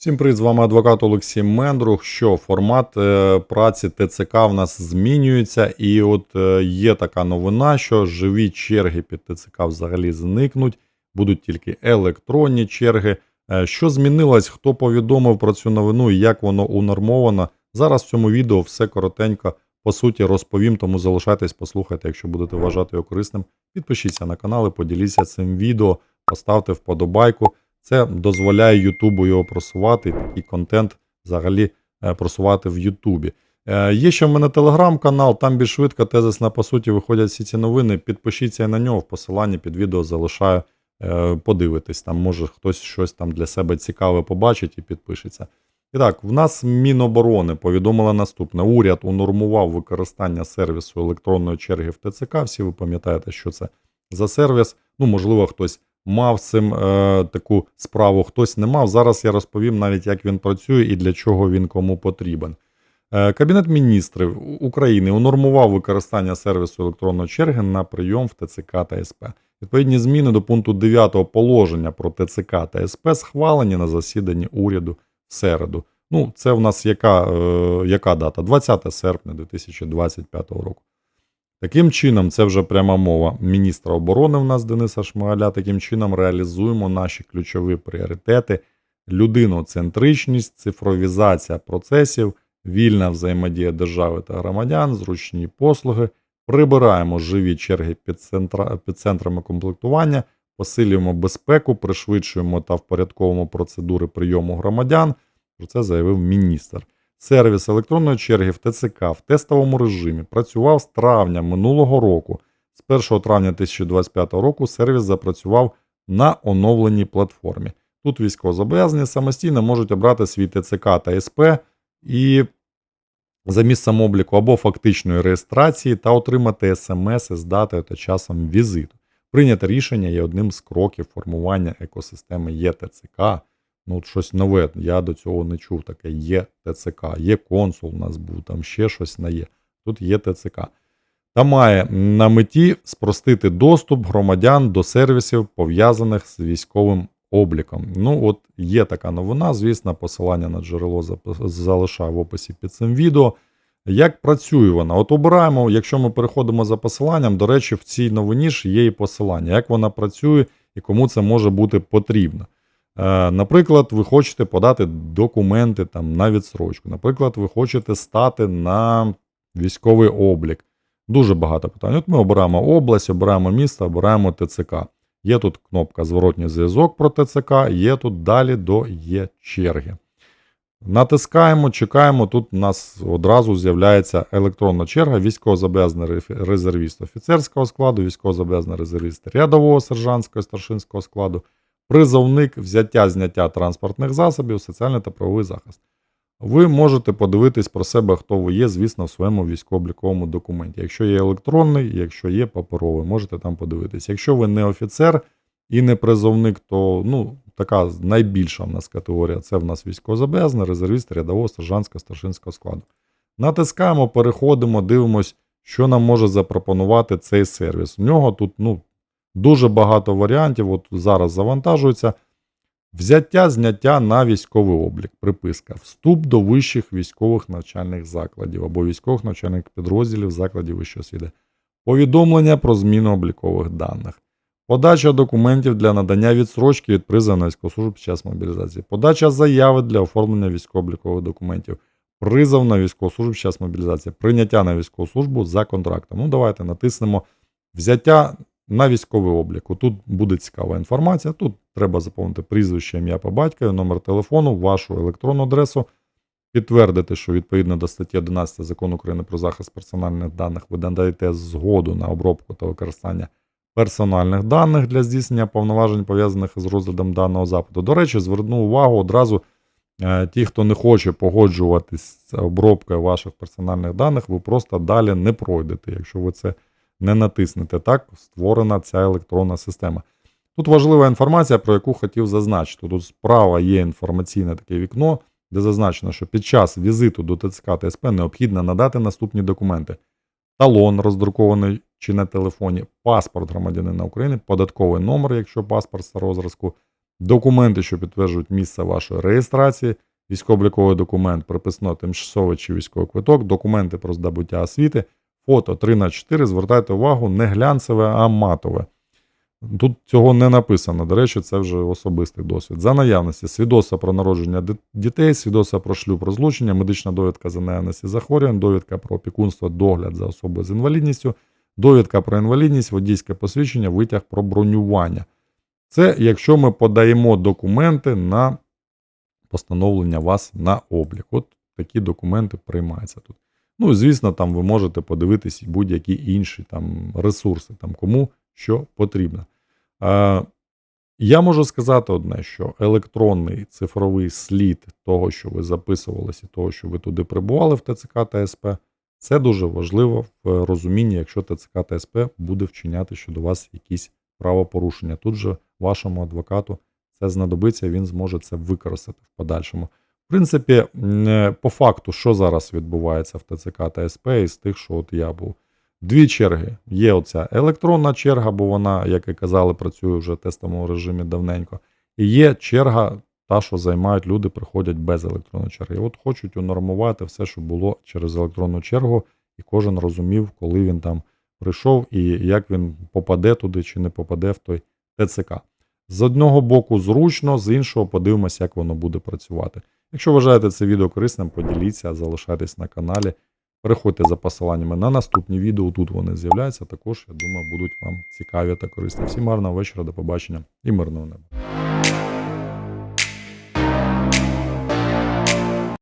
Всім привіт, з вами адвокат Олексій Мендрух. Що формат е, праці ТЦК в нас змінюється, і от е, є така новина, що живі черги під ТЦК взагалі зникнуть, будуть тільки електронні черги. Е, Що змінилось, хто повідомив про цю новину і як воно унормовано? Зараз в цьому відео все коротенько по суті розповім, тому залишайтесь, послухайте, якщо будете вважати його корисним. Підпишіться на канал і поділіться цим відео, поставте вподобайку. Це дозволяє Ютубу його просувати, і такий контент взагалі е, просувати в Ютубі. Е, Є ще в мене телеграм-канал, там більш швидко, тезисно, по суті, виходять всі ці новини. Підпишіться на нього, в посиланні під відео залишаю, е, подивитись. Там може хтось щось там для себе цікаве побачить і підпишеться. І так, в нас Міноборони повідомила наступне: уряд унормував використання сервісу електронної черги в ТЦК. Всі ви пам'ятаєте, що це за сервіс. Ну, можливо, хтось мав цим е, таку справу, хтось не мав. Зараз я розповім навіть, як він працює і для чого він кому потрібен. Е, Кабінет міністрів України унормував використання сервісу електронної черги на прийом в ТЦК та СП. Відповідні зміни до пункту 9 положення про ТЦК та СП схвалені на засіданні уряду в середу. Ну, це в нас яка, е, яка дата? 20 серпня 2025 року. Таким чином, це вже пряма мова міністра оборони в нас Дениса Шмигаля. Таким чином реалізуємо наші ключові пріоритети: людиноцентричність, цифровізація процесів, вільна взаємодія держави та громадян, зручні послуги. Прибираємо живі черги під, центра, під центрами комплектування, посилюємо безпеку, пришвидшуємо та впорядковуємо процедури прийому громадян. Про це заявив міністр. Сервіс електронної черги в ТЦК в тестовому режимі працював з травня минулого року. З 1 травня 2025 року сервіс запрацював на оновленій платформі. Тут військовозобов'язані самостійно можуть обрати свій ТЦК та СП і за місцем обліку або фактичної реєстрації та отримати смс з датою та часом візиту. Прийняте рішення є одним з кроків формування екосистеми ЄТЦК. Ну, от щось нове, я до цього не чув таке. Є ТЦК, є консул у нас був, там ще щось на є. Тут є ТЦК. Та має на меті спростити доступ громадян до сервісів, пов'язаних з військовим обліком. Ну, от є така новина, звісно, посилання на джерело залишаю в описі під цим відео. Як працює вона? От обираємо, якщо ми переходимо за посиланням, до речі, в цій новині ж є і посилання, як вона працює і кому це може бути потрібно. Е, Наприклад, ви хочете подати документи там на відсрочку. Наприклад, ви хочете стати на військовий облік. Дуже багато питань. От ми обираємо область, обираємо місто, обираємо ТЦК. Є тут кнопка Зворотній зв'язок про ТЦК, є тут далі до є черги. Натискаємо, чекаємо. Тут у нас одразу з'являється електронна черга, військовозобов'язаний резервіст офіцерського складу, військовозобов'язаний резервіст рядового сержантського старшинського складу, призовник, взяття зняття транспортних засобів, соціальний та правовий захист. Ви можете подивитись про себе, хто ви є, звісно, в своєму військово-обліковому документі. Якщо є електронний, якщо є паперовий, можете там подивитись. Якщо ви не офіцер і не призовник, то ну, така найбільша в нас категорія це в нас військовозобов'язаний, резервіст рядового, сержантського, старшинського складу. Натискаємо, переходимо, дивимось, що нам може запропонувати цей сервіс. У нього тут ну, дуже багато варіантів. От зараз завантажується. Взяття зняття на військовий облік. Приписка. Вступ до вищих військових навчальних закладів або військових навчальних підрозділів закладів вищої освіти. Повідомлення про зміну облікових даних. Подача документів для надання відсрочки від призову на військову службу під час мобілізації. Подача заяви для оформлення військово-облікових документів. Призов на військову службу під час мобілізації. Прийняття на військову службу за контрактом. Ну, давайте натиснемо взяття на військовий облік. Тут буде цікава інформація. Тут треба заповнити прізвище, ім'я по батькові, номер телефону, вашу електронну адресу, підтвердити, що відповідно до статті 11 закону України про захист персональних даних ви надаєте згоду на обробку та використання персональних даних для здійснення повноважень, пов'язаних з розглядом даного запиту. До речі, зверну увагу одразу. е, Ті, хто не хоче погоджуватись з обробкою ваших персональних даних, ви просто далі не пройдете, якщо ви це не натиснете. Так створена ця електронна система. Тут важлива інформація, про яку хотів зазначити. Тут справа є інформаційне таке вікно, де зазначено, що під час візиту до ТЦК та СП необхідно надати наступні документи: талон, роздрукований чи на телефоні, паспорт громадянина України, податковий номер, якщо паспорт старого зразку, документи, що підтверджують місце вашої реєстрації, військово-обліковий документ, приписно тимчасовий чи військовий квиток, документи про здобуття освіти, фото 3 на 4 Звертайте увагу, не глянцеве, а матове. Тут цього не написано. До речі, це вже особистий досвід. За наявності свідоцтва про народження дітей, свідоцтва про шлюб розлучення, медична довідка за наявності захворювань, довідка про опікунство, догляд за особою з інвалідністю, довідка про інвалідність, водійське посвідчення, витяг про бронювання. Це якщо ми подаємо документи на постановлення вас на облік. От такі документи приймаються тут. Ну, звісно, там ви можете подивитись будь-які інші там ресурси, там кому що потрібно. Е, я можу сказати одне, що електронний цифровий слід того, що ви записувалися, того, що ви туди прибували в ТЦК та СП, це дуже важливо в розумінні, якщо ТЦК та СП буде вчиняти щодо вас якісь правопорушення. Тут же вашому адвокату це знадобиться, він зможе це використати в подальшому. В принципі, е, по факту, що зараз відбувається в ТЦК та СП, із тих, що от я був. Дві черги. Є оця електронна черга, бо вона, як і казали, працює вже в тестовому режимі давненько. І є черга, та, що займають люди, приходять без електронної черги. І от хочуть унормувати все, що було через електронну чергу, і кожен розумів, коли він там прийшов і як він попаде туди чи не попаде в той ТЦК. З одного боку зручно, з іншого подивимося, як воно буде працювати. Якщо вважаєте це відео корисним, поділіться, залишайтесь на каналі. Переходьте за посиланнями на наступні відео. Тут вони з'являються. Також, я думаю, будуть вам цікаві та корисні. Всім гарного вечора, до побачення і мирного неба.